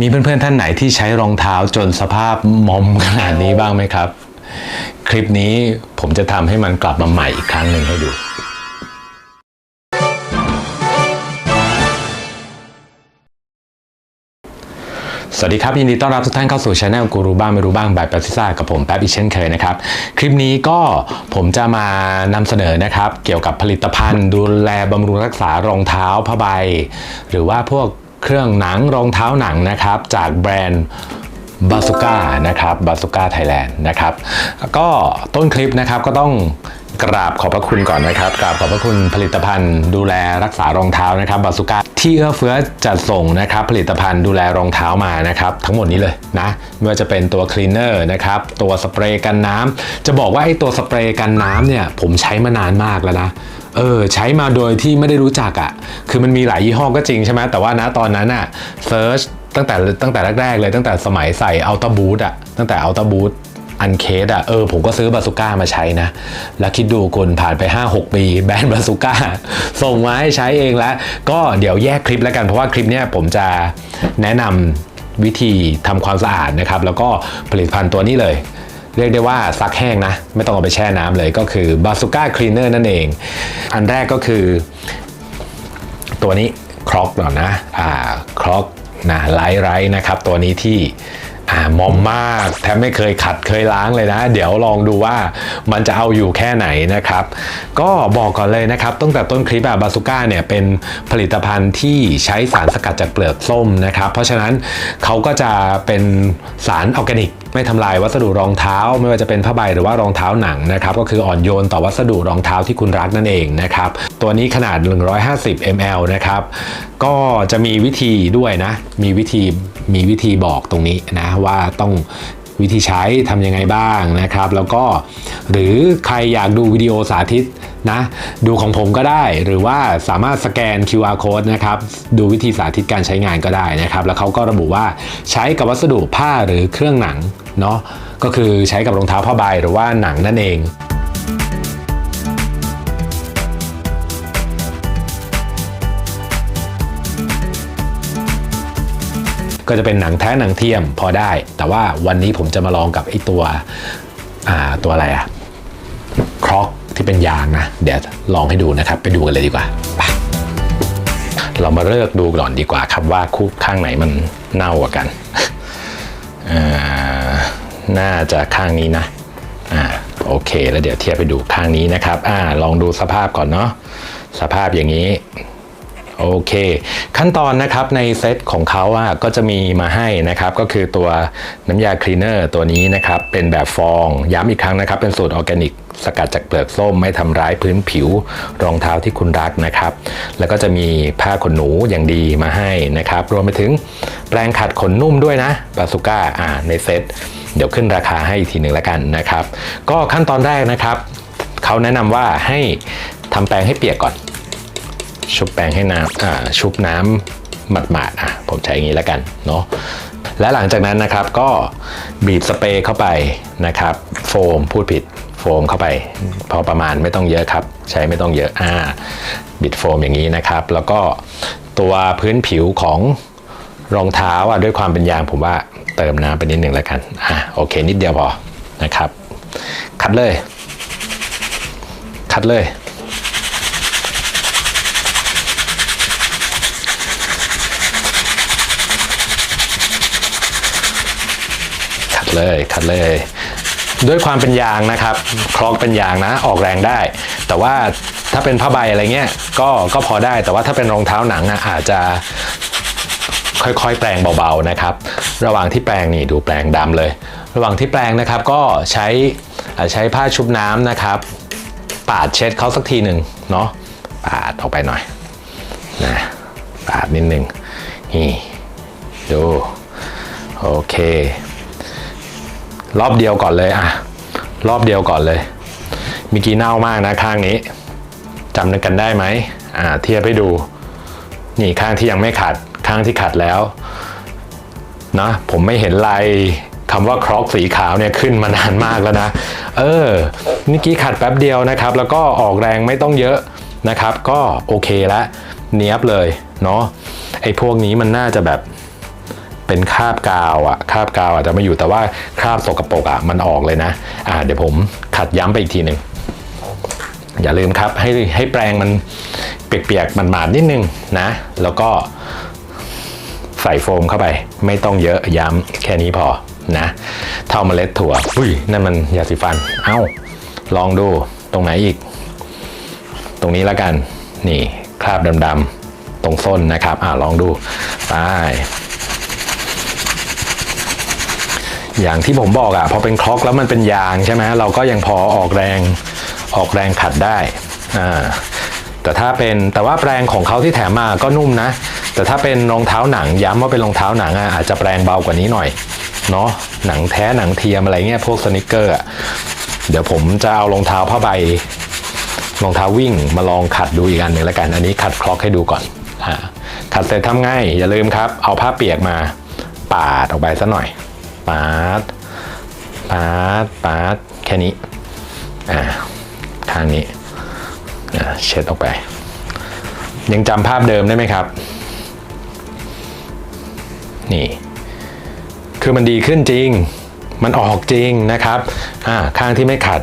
มีเพื่อนๆท่านไหนที่ใช้รองเท้าจนสภาพมอมขนาดนี้บ้างไหมครับ คลิปนี้ผมจะทำให้มันกลับมาใหม่อีกครั้งหนึ่งให้ดูสวัสดีครับ ยินดีต้อนรับทุกท่านเข้าสู่ช anel กูรู้บ้างไม่รู้บ้างบายแป๊บซิซ่ากับผมแป๊บอีเช่นเคยนะครับ คลิปนี้ก็ผมจะมานำเสนอนะครับ เกี่ยวกับผลิตภัณฑ์ดูแลบำรุงรักษารองเท้าผ้าใบ หรือว่าพวก เครื่องหนังรองเท้าหนังนะครับ จากแบรนด์บาสุก้านะครับบาสุก้าไทยแลนด์นะครับก็ต้นคลิปนะครับก็ต้องกราบขอบพระคุณก่อนนะครับกราบขอบพระคุณผลิตภัณฑ์ดูแลรักษารองเท้านะครับบาสุก้าที่เอื้อเฟื้อจัดส่งนะครับผลิตภัณฑ์ดูแลรองเท้ามานะครับทั้งหมดนี้เลยนะไม่ว่าจะเป็นตัวคลีนเนอร์นะครับตัวสเปรย์กันน้ำจะบอกว่าไอ้ตัวสเปรย์กันน้ำเนี่ยผมใช้มานานมากแล้วนะ เออใช้มาโดยที่ไม่ได้รู้จักอะ่ะ คือมันมีหลายยี่ห้อก็จริงใช่ไหมแต่ว่านะตอนนั้นอะ่ะเซิร์ชตั้งแต่ตั้งแต่แรกๆเลยตั้งแต่สมัยใส่อัลต a บู t อะตั้งแต่อัลต a บู t อันเคสอะเออผมก็ซื้อบาสุก้ามาใช้นะ แล้วคิดดูคนผ่านไป 5-6 ปีแบรนด์บาสุก้าส่งมาให้ใช้เองแล้ว ก็เดี๋ยวแยกคลิปแล้วกัน เพราะว่าคลิปเนี้ยผมจะแนะนำวิธีทำความสะอาดนะครับ แล้วก็ผลิตภัณฑ์ตัวนี้เลย เรียกได้ว่าซักแห้งนะ ไม่ต้องเอาไปแช่น้ำเลยก็คือบาสุก้าคลีเนอร์นั่นเอง อันแรกก็คือ ตัวนี้ครอกก่อนนะอ่าครอกนะไลท์ไรนะครับ ตัวนี้ที่อ่ามอมมากแทบไม่เคยขัดเคยล้างเลยนะ เดี๋ยวลองดูว่ามันจะเอาอยู่แค่ไหนนะครับ ก็บอกก่อนเลยนะครับตั้งแต่ต้นคลิปอะบาสุก้าเนี่ยเป็นผลิตภัณฑ์ที่ใช้สารสกัดจากเปลือกส้มนะครับ เพราะฉะนั้นเขาก็จะเป็นสารออร์แกนิก ไม่ทำลายวัสดุรองเท้า ไม่ว่าจะเป็นผ้าใบหรือว่ารองเท้าหนังนะครับก็คืออ่อนโยนต่อวัสดุรองเท้าที่คุณรักนั่นเองนะครับตัวนี้ขนาด 150 ml นะครับก็จะมีวิธีด้วยนะ มีวิธีมีวิธีบอกตรงนี้นะว่าต้อง วิธีใช้ทำยังไงบ้างนะครับ แล้วก็หรือใครอยากดูวิดีโอสาธิตนะดูของผมก็ได้หรือว่าสามารถสแกน QR code นะครับดูวิธีสาธิตการใช้งานก็ได้นะครับ แล้วเขาก็ระบุว่าใช้กับวัสดุผ้าหรือเครื่องหนังเนาะก็คือใช้กับรองเท้าผ้าใบหรือว่าหนังนั่นเอง ก็จะเป็นหนังแท้หนังเทียมพอได้ แต่ว่าวันนี้ผมจะมาลองกับไอ้ตัวตัวอะไรอะครอกที่เป็นยางนะ เดี๋ยวลองให้ดูนะครับ ไปดูกันเลยดีกว่าไปเรามาเลือกดูก่อนดีกว่าครับว่าคู่ข้างไหนมันเน่ากว่ากัน น่าจะข้างนี้นะ อ่า โอเค แล้วเดี๋ยวเทียบไปดูข้างนี้นะครับ อ่า ลองดูสภาพก่อนเนาะ สภาพอย่างนี้ โอเค ขั้นตอนนะครับในเซตของเขาอะก็จะมีมาให้นะครับก็คือตัวน้ำยาคลีเนอร์ตัวนี้นะครับเป็นแบบฟองย้ำอีกครั้งนะครับ เป็นสูตรออร์แกนิกสกัดจากเปลือกส้มไม่ทำร้ายพื้นผิวรองเท้าที่คุณรักนะครับ แล้วก็จะมีผ้าขนหนูอย่างดีมาให้นะครับ รวมไปถึงแปรงขัดขนนุ่มด้วยนะบาสุก้าอ่าในเซตเดี๋ยวขึ้นราคาให้อีกทีหนึ่งแล้วกันนะครับ ก็ขั้นตอนแรกนะครับเขาแนะนำว่าให้ทำแปรงให้เปียกก่อน ชุบแป้งให้น้ำชุบน้ำหมาดๆอะผมใช้อย่างนี้แล้วกันเนาะและหลังจากนั้นนะครับก็บีบสเปรย์เข้าไปนะครับ โฟมพูดผิดโฟมเข้าไป พอประมาณไม่ต้องเยอะครับ ใช้ไม่ต้องเยอะอ่าบิดโฟมอย่างนี้นะครับ แล้วก็ตัวพื้นผิวของรองเท้าอะด้วยความเป็นยางผมว่าเติมน้ำไปนิดหนึ่งแล้วกันอะโอเคนิดเดียวพอนะครับ คัดเลย คัดเลย เลยขัดเลย ด้วยความเป็นยางนะครับ คลอกเป็นยางนะออกแรงได้ แต่ว่าถ้าเป็นผ้าใบอะไรเงี้ยก็ก็พอได้แต่ว่าถ้าเป็นรองเท้าหนังอะอาจจะค่อยๆ แปรงเบาๆนะครับ ระหว่างที่แปรงนี่ดูแปรงดำเลย ระหว่างที่แปรงนะครับก็ใช้ใช้ผ้าชุบน้ำนะครับ ปาดเช็ดเขาสักทีหนึ่งเนาะปาดออกไปหน่อยนะปาดนิดหนึ่งนี่ดูโอเค รอบเดียวก่อนเลยอะ รอบเดียวก่อนเลยเมีกี่เน่ามากนะข้างนี้จำกันได้ไหมอ่าเทียบให้ดู นี่ข้างที่ยังไม่ขัดข้างที่ขัดแล้วนะผมไม่เห็นลายคำว่าครอกสีขาวเนี่ยขึ้นมานานมากแล้วนะ เออเมื่อกี้ขัดแป๊บเดียวนะครับ แล้วก็ออกแรงไม่ต้องเยอะนะครับ ก็โอเคแล้วเนี้ยบเลยเนาะไอ้พวกนี้มันน่าจะแบบ เป็นคราบกาวอะคราบกาวอาจจะไม่อยู่แต่ว่าคราบสกรปรกอะมันออกเลยนะอ่าเดี๋ยวผมขัดย้ำไปอีกทีหนึ่งอย่าลืมครับให้ให้แปรงมันเปียกๆมันหมาดนิดนึงนะ แล้วก็ใส่โฟมเข้าไป ไม่ต้องเยอะย้ำแค่นี้พอนะเท่าเมล็ดถั่วอุ้ยนั่นมันยาสีฟัน เอ้า ลองดูตรงไหนอีก ตรงนี้แล้วกัน นี่คราบดำๆตรงส้นนะครับ อ่าลองดูไป อย่างที่ผมบอกอะพอเป็นคล็อกแล้วมันเป็นยางใช่ไหมเราก็ยังพอออกแรงออกแรงขัดได้อ่าแต่ถ้าเป็นแต่ว่าแปรงของเขาที่แถมมาก็นุ่มนะ แต่ถ้าเป็นรองเท้าหนังย้ำว่าเป็นรองเท้าหนังอะอาจจะแปรงเบากว่านี้หน่อยเนาะหนังแท้หนังเทียมอะไรเงี้ยพวกสนิเกอร์อะเดี๋ยวผมจะเอารองเท้าผ้าใบรองเท้าวิ่งมาลองขัดดูอีกอันหนึ่งแล้วกัน อันนี้ขัดคล็อกให้ดูก่อนอ่าขัดเสร็จทำง่ายอย่าลืมครับ เอาผ้าเปียกมาปาดออกไปสักหน่อย ปาดปาดปาดแค่นี้อ่าข้างนี้อ่าเช็ดออกไป ยังจำภาพเดิมได้ไหมครับ นี่ คือมันดีขึ้นจริง มันออกจริงนะครับอ่าข้างที่ไม่ขัด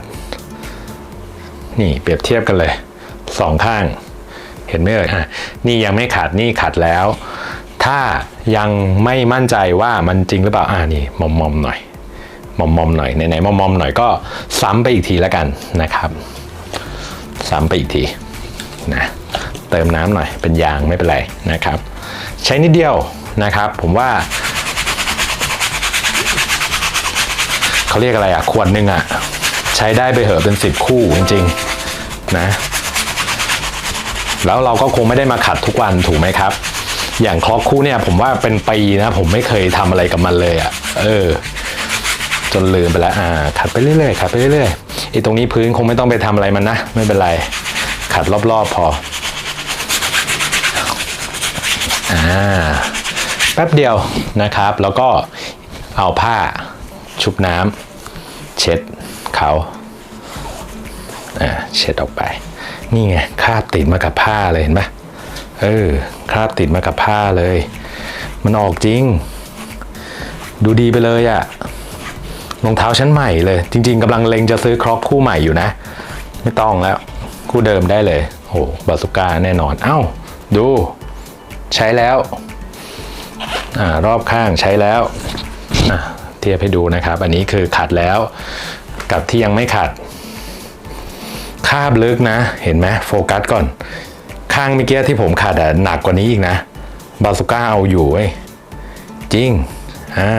นี่เปรียบเทียบกันเลยสองข้างเห็นไหมเอ่ยอะนี่ยังไม่ขัดนี่ขัดแล้ว ถ้ายังไม่มั่นใจว่ามันจริงหรือเปล่าอ่านี่มอมมอมหน่อยมอมมอมหน่อยไหนๆมอมมอมหน่อยก็ซ้ำไปอีกทีแล้วกันนะครับ ซ้ำไปอีกทีนะเติมน้ำหน่อยเป็นยางไม่เป็นไรนะครับ ใช้นิดเดียวนะครับ ผมว่าเขาเรียกอะไรอะขวดหนึ่งอะใช้ได้ไปเหอะเป็นสิบคู่จริงๆนะแล้วเราก็คงไม่ได้มาขัดทุกวันถูกไหมครับ อย่างคล็อกคู่เนี่ยผมว่าเป็นปีนะผมไม่เคยทำอะไรกับมันเลยอะ่ะ เออ จนลืมไปแล้วอ่าขัดไปเรื่อยๆขัดไปเรื่อยๆไอ้ตรงนี้พื้นคงไม่ต้องไปทำอะไรมันนะ ไม่เป็นไร ขัดรอบๆพอ อ่า แป๊บเดียวนะครับ แล้วก็เอาผ้าชุบน้ำเช็ดเขาอ่าเช็ดออกไป นี่ไงคาบติดมากับผ้าเลยเห็นปะ เออคราบติดมากับผ้าเลย มันออกจริง ดูดีไปเลยอะรองเท้าชั้นใหม่เลย จริง ๆกำลังเล็งจะซื้อครอกคู่ใหม่อยู่นะ ไม่ต้องแล้ว คู่เดิมได้เลยโหบาสุก้าแน่นอน เอ้า ดู ใช้แล้วอรอบข้างใช้แล้วเทียบให้ดูนะครับ อันนี้คือขัดแล้ว กับที่ยังไม่ขัดคาบลึกนะ เห็นไหมโฟกัสก่อน ข้างเมื่อกี้ที่ผมขัดอะหนักกว่านี้อีกนะ บาสุก้าเอาอยู่เว้ยจริงอ่า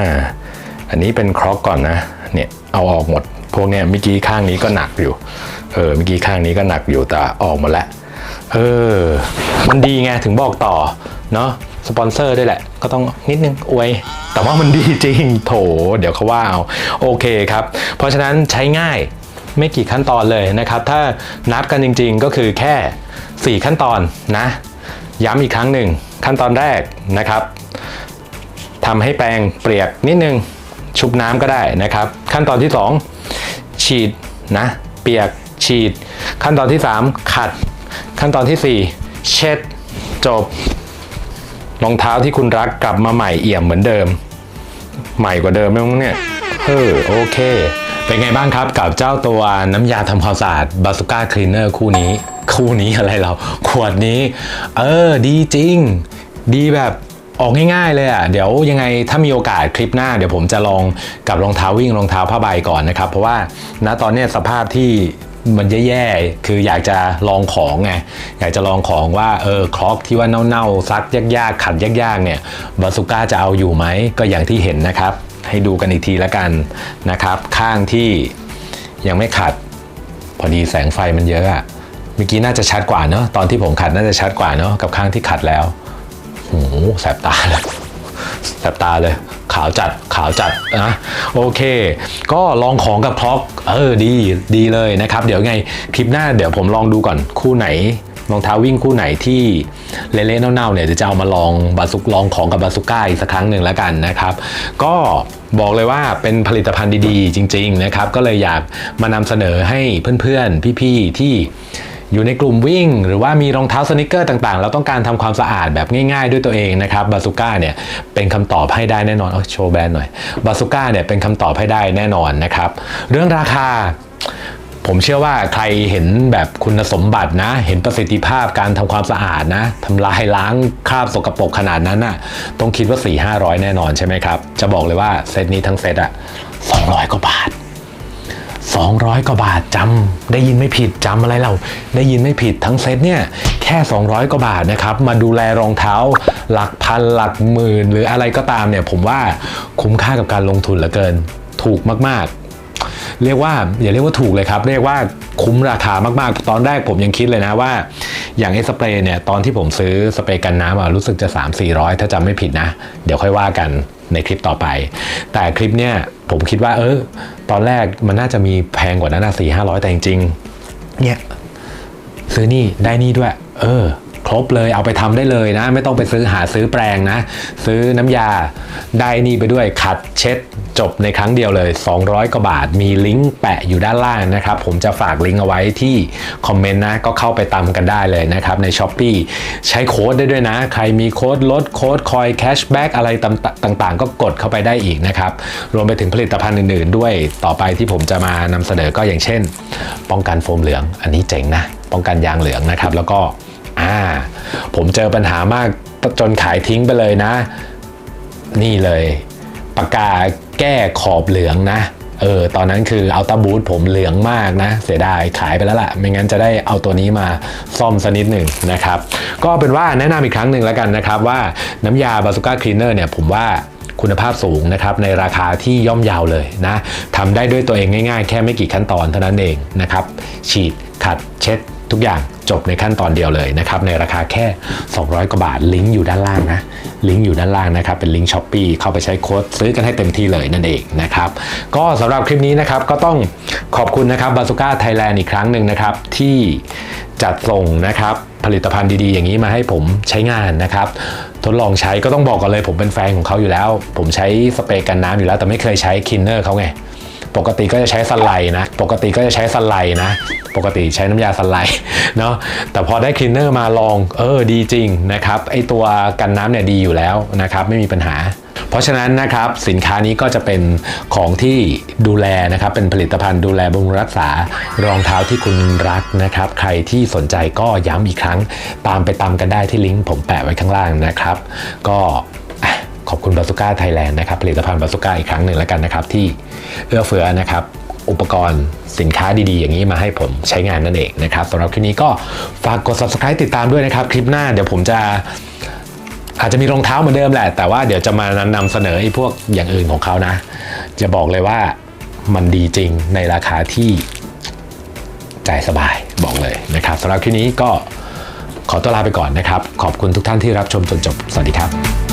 อันนี้เป็นครอกก่อนนะเนี่ยเอาออกหมด พวกเนี้ยเมื่อกี้ข้างนี้ก็หนักอยู่เออเมื่อกี้ข้างนี้ก็หนักอยู่แต่ออกหมดแล้วเออมันดีไงถึงบอกต่อเนาะสปอนเซอร์ด้วยแหละ ก็ต้องนิดนึงอวย แต่ว่ามันดีจริงโถ เดี๋ยวเขาว่าเอา โอเคครับ เพราะฉะนั้นใช้ง่าย ไม่กี่ขั้นตอนเลยนะครับ ถ้านับกันจริง ๆ ก็คือแค่ 4 ขั้นตอนนะ ย้ำอีกครั้งหนึ่งขั้นตอนแรกนะครับทำให้แปรงเปียกนิดนึงชุบน้ำก็ได้นะครับ ขั้นตอนที่ 2 ฉีดนะ เปียกฉีด ขั้นตอนที่ 3 ขัด ขั้นตอนทีสี่4 เช็ด จบรองเท้าที่คุณรักกลับมาใหม่เอี่ยมเหมือนเดิม ใหม่กว่าเดิมไหมมั้งเนี่ยเออโอเค เป็นไงบ้างครับกับเจ้าตัวน้ำยาทำความสะอาดบาสุก้าคลีเนอร์คู่นี้ คู่นี้อะไรเรา ขวดนี้ เออ ดีจริง ดีแบบออกง่ายๆเลยอะเดี๋ยวยังไงถ้ามีโอกาสคลิปหน้า เดี๋ยวผมจะลองกับรองเท้าวิ่งรองเท้าผ้าใบก่อนนะครับ เพราะว่าณตอนนี้สภาพที่มันแย่ๆ คืออยากจะลองของไง อยากจะลองของว่า เออ คล็อกที่ว่าเน่าๆ ซักยากๆ ขัดยากๆ เนี่ย บาสุก้าจะเอาอยู่ไหม ก็อย่างที่เห็นนะครับ ให้ดูกันอีกทีละกันนะครับ ข้างที่ยังไม่ขัด พอดีแสงไฟมันเยอะอะเมื่อกี้น่าจะชัดกว่าเนอะตอนที่ผมขัดน่าจะชัดกว่าเนอะกับข้างที่ขัดแล้วโอ้โหแสบตาเลยแสบตาเลยขาวจัดขาวจัดนะโอเค ก็ลองของกับคล็อกเออดีดีเลยนะครับ เดี๋ยวไงคลิปหน้าเดี๋ยวผมลองดูก่อนคู่ไหน รองเท้าวิ่งคู่ไหนที่เละๆเน่าๆเนี่ยเดี๋ยวจะเอามาลองบาซุกลองของกับบาซุก้าอีกสักครั้งหนึ่งแล้วกันนะครับ ก็บอกเลยว่าเป็นผลิตภัณฑ์ดีๆ จริง ๆนะครับ ก็เลยอยากมานำเสนอให้เพื่อนๆ พี่ๆที่อยู่ในกลุ่มวิ่ง หรือว่ามีรองเท้าสนิเกอร์ต่างๆ เราต้องการทำความสะอาดแบบง่ายๆ ด้วยตัวเองนะครับบาซูก้าเนี่ยเป็นคำตอบให้ได้แน่นอนเอาโชว์แบรนด์หน่อยบาซูก้าเนี่ยเป็นคำตอบให้ได้แน่นอนนะครับ เรื่องราคา ผมเชื่อว่าใครเห็นแบบคุณสมบัตินะ เห็นประสิทธิภาพการทำความสะอาดนะทำลายล้างคราบสกปรกขนาดนั้นน่ะต้องคิดว่า 4 5 0 0 แน่นอนใช่ไหมครับ จะบอกเลยว่าเซตนี้ทั้งเซตอะ200 กว่าบาท 200 กว่าบาทจำได้ยินไม่ผิดจำอะไรเรา ได้ยินไม่ผิดทั้งเซตเนี่ยแค่ 200 กว่าบาทนะครับ มาดูแลรองเท้าหลักพันหลักหมื่น หรืออะไรก็ตามเนี่ยผมว่าคุ้มค่ากับการลงทุนเหลือเกิน ถูกมากๆ เรียกว่าอย่าเรียกว่าถูกเลยครับ เรียกว่าคุ้มราคามากๆ ตอนแรกผมยังคิดเลยนะว่า อย่างไอ้สเปรย์เนี่ยตอนที่ผมซื้อสเปรย์กันน้ำอะรู้สึกจะ 3 4 0 0 ถ้าจำไม่ผิดนะ เดี๋ยวค่อยว่ากันในคลิปต่อไป แต่คลิปเนี่ยผมคิดว่าเออตอนแรกมันน่าจะมีแพงกว่านั้นนะสี่ห้าร้อยแต่จริงๆเนี่ยซื้อนี่ได้นี่ด้วย เออ ครบเลยเอาไปทำได้เลยนะ ไม่ต้องไปซื้อหาซื้อแปรงนะ ซื้อน้ำยาได้นี่ไปด้วยขัดเช็ดจบในครั้งเดียวเลย 200 กว่าบาท มีลิงก์แปะอยู่ด้านล่างนะครับ ผมจะฝากลิงก์เอาไว้ที่คอมเมนต์นะ ก็เข้าไปตามกันได้เลยนะครับ ใน s h อ p e e ใช้โค้ดได้ด้วยนะ ใครมีโค้ดลดโค้ดคอยแคชแบ็กอะไรต่างๆ ก็กดเข้าไปได้อีกนะครับ รวมไปถึงผลิตภัณฑ์อื่นๆ ด้วยต่อไปที่ผมจะมานำเสนอก็อย่างเช่น ป้องกันโฟมเหลือง อันนี้เจ๋งนะ ป้องกันยางเหลืองนะครับ แล้วก็ อ่าผมเจอปัญหามากจนขายทิ้งไปเลยนะ นี่เลยปากกาแก้ขอบเหลืองนะเออตอนนั้นคือเอาตาบูทผมเหลืองมากนะ เสียดายขายไปแล้วล่ะ ไม่งั้นจะได้เอาตัวนี้มาซ่อมสักนิดหนึ่งนะครับ ก็เป็นว่าแนะนำอีกครั้งหนึ่งแล้วกันนะครับ ว่าน้ำยาบาซูก้าคลีเนอร์เนี่ยผมว่าคุณภาพสูงนะครับในราคาที่ย่อมเยาวเลยนะทำได้ด้วยตัวเองง่ายๆ แค่ไม่กี่ขั้นตอนเท่านั้นเองนะครับ ฉีดขัดเช็ด ทุกอย่างจบในขั้นตอนเดียวเลยนะครับในราคาแค่ 200 กว่าบาทลิงก์อยู่ด้านล่างนะลิงก์อยู่ด้านล่างนะครับเป็นลิงก์ช้อปปีเข้าไปใช้โค้ดซื้อกันให้เต็มที่เลยนั่นเองนะครับก็สำหรับคลิปนี้นะครับก็ต้องขอบคุณนะครับบาซูก้าไทยแลนด์อีกครั้งหนึ่งนะครับที่จัดส่งนะครับผลิตภัณฑ์ดีๆ อย่างนี้มาให้ผมใช้งานนะครับ ทดลองใช้ก็ต้องบอกกันเลยผมเป็นแฟนของเขาอยู่แล้ว ผมใช้สเปรย์กันน้ำอยู่แล้ว แต่ไม่เคยใช้คินเนอร์เขาไง ปกติก็จะใช้สไลด์นะ ปกติก็จะใช้สไลด์นะ ปกติใช้น้ำยาสไลด์เนาะ แต่พอได้คลีนเนอร์มาลอง เออ ดีจริงนะครับ ไอตัวกันน้ำเนี่ยดีอยู่แล้วนะครับ ไม่มีปัญหาเพราะฉะนั้นนะครับสินค้านี้ก็จะเป็นของที่ดูแลนะครับเป็นผลิตภัณฑ์ดูแลบำรุงรักษารองเท้าที่คุณรักนะครับ ใครที่สนใจก็ย้ำอีกครั้ง ตามไปตามกันได้ที่ลิงก์ผมแปะไว้ข้างล่างนะครับ ก็ ขอบคุณบาซูก้าไทยแลนด์นะครับผลิตภัณฑ์บาซูก้าอีกครั้งหนึ่งแล้วกันนะครับ ที่เอื้อเฟื้อนะครับอุปกรณ์สินค้าดีๆ อย่างนี้มาให้ผมใช้งานนั่นเองนะครับสำหรับคลิปนี้ก็ฝากกด subscribe ติดตามด้วยนะครับ คลิปหน้าเดี๋ยวผมจะอาจจะมีรองเท้าเหมือนเดิมแหละ แต่ว่าเดี๋ยวจะมานำเสนอไอ้พวกอย่างอื่นของเขานะ จะบอกเลยว่ามันดีจริงในราคาที่จ่ายสบายบอกเลยนะครับสำหรับคลิปนี้ก็ขอตัวลาไปก่อนนะครับ ขอบคุณทุกท่านที่รับชมจนจบ สวัสดีครับ